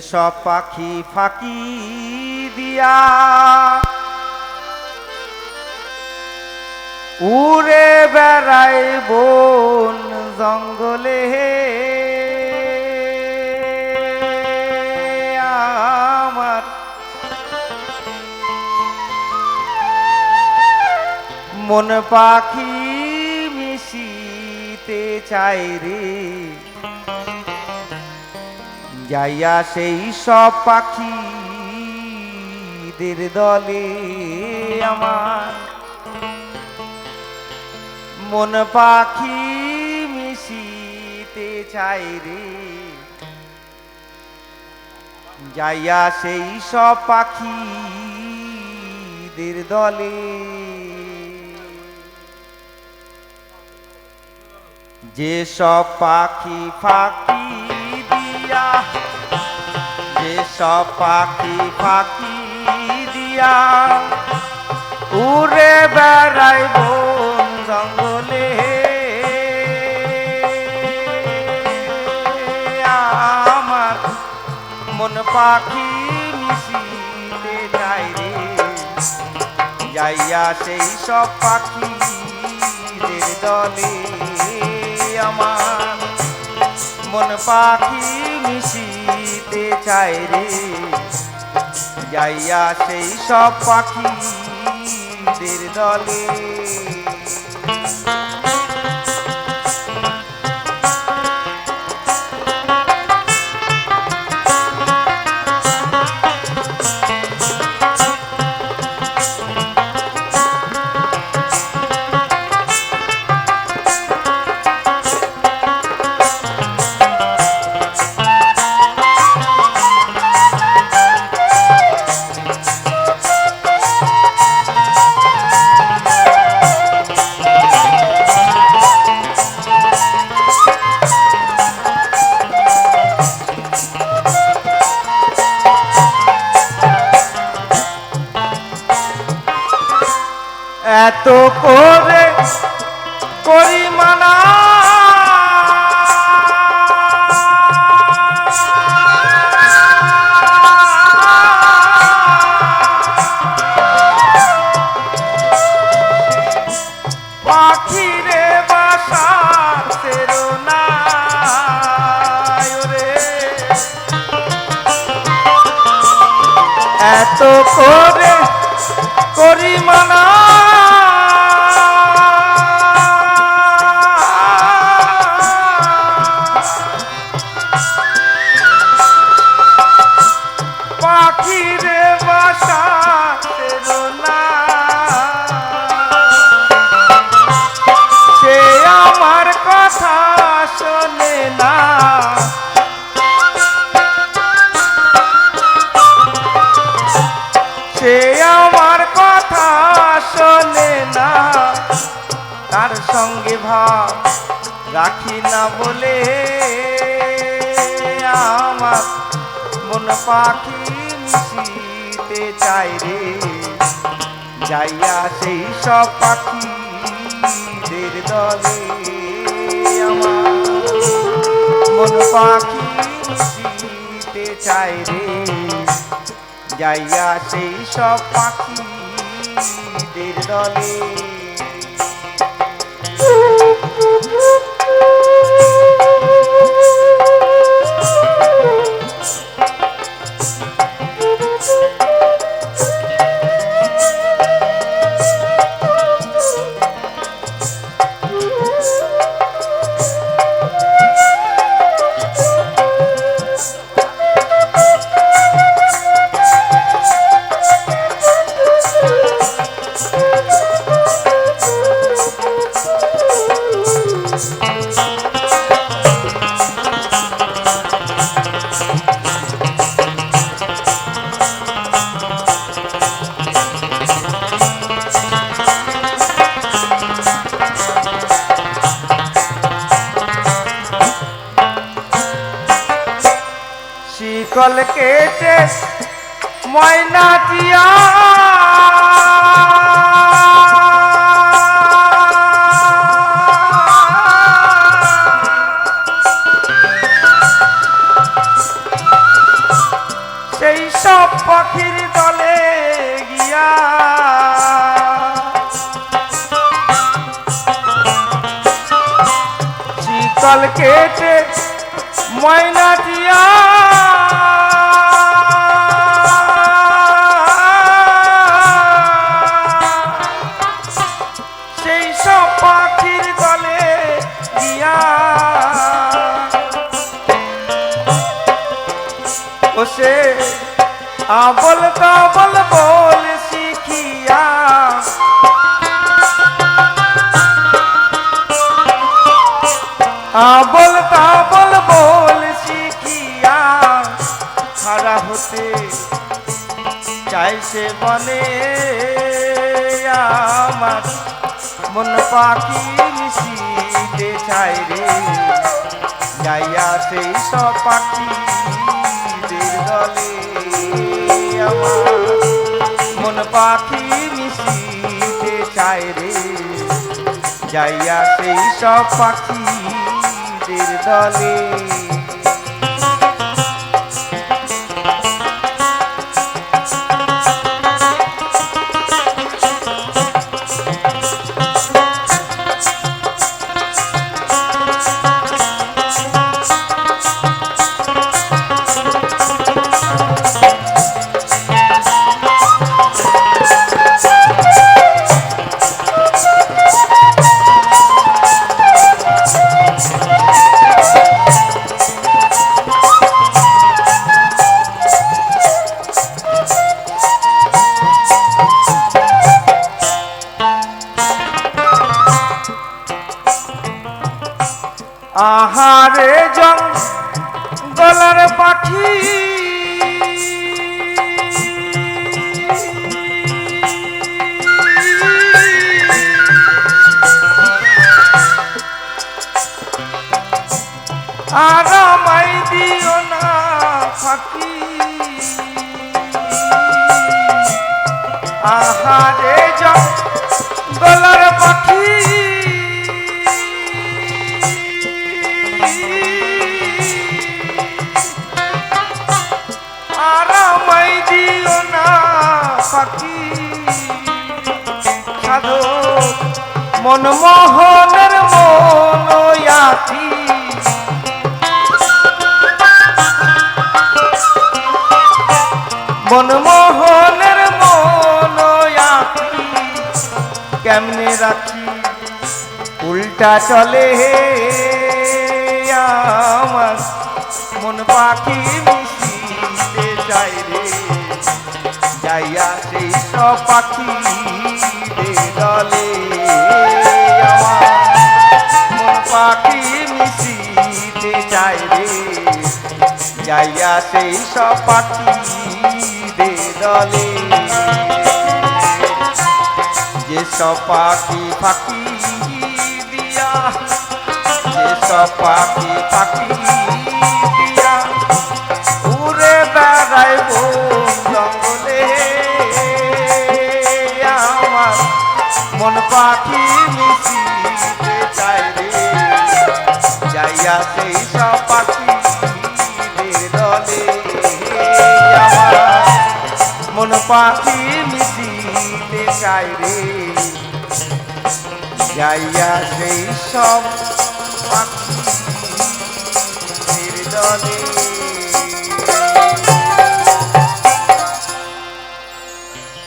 যেসব পাখি ফাঁকি দিয়া উড়ে বেড়ায় বন জঙ্গলে। আমার মন পাখি মিশিতে চাই রে। যাইয়া সেই সব পাখিদের দলে আমার মন পাখি মিশিতে চাই রে। যাইয়া সেই সব পাখিদের দলে যে সব পাখি ফাঁকি সব পাখি ফাঁকি দিয়া উড়ে বেড়াই বন জঙ্গলে। আমার মন পাখি মিশিতে যাই রে। যাইয়া সেই সব পাখিদের দলে আমার মন পাখি মিশিতে চায় রে। যাইয়া সেই সব পাখিদের দলে এত করে করি মানা এত করে করি মানা পাখিরে বাসা না কথা শোনে না। সে কথা শোনে না। তার সঙ্গে ভাব রাখি না বলে আমার মন পাখি মিশিতে চাই রে। যাইয়া সেই সব পাখিদের দলে আমার মন পাখি মিশিতে চাই রে। যাইয়া সেই সব পাখিদের দলে কেটে ময়না দিয়া। সেই সব পাখির দলে গিয়া। শীতল কেটে ময়না দিয়া। আবল তাবল বল শিখিয়া। আবল তাবল বল শিখিয়া। খাড়া হতে চাই সে বনে আমার। মন পাখি মিশিতে চাই রে। যাইয়া সেই সব আমার মন পাখি মিশিতে চায় রে। যাইয়া সেই সব পাখিদের দলে আর আমায় দিও না ফাঁকি। আহারে জং গলার পাখি। আরামাই দিও না পাখি সাধু মনমোহনের মনয়াতি মনমোহনের মনয়াতি কেমনে রাখি? উল্টা চলে হে আমার, মন পাখি মিশিতে চাই রে। যাইয়া সেই সব পাখি দলে মন পাখি মিশিতে চাই রে। যাইয়া সেই সব পাখি দলে যে সব পাখি ফাঁকি দিয়া যে সব পাখি ফাঁকি দিয়া, উড়ে বেড়ায় জঙ্গলে। আমার মন পাখি মিশিতে চাই রে, যাইয়া সেই মন পাপি মিটিতে যাই রে। যাইয়া সেই সব পাখি নির্দলে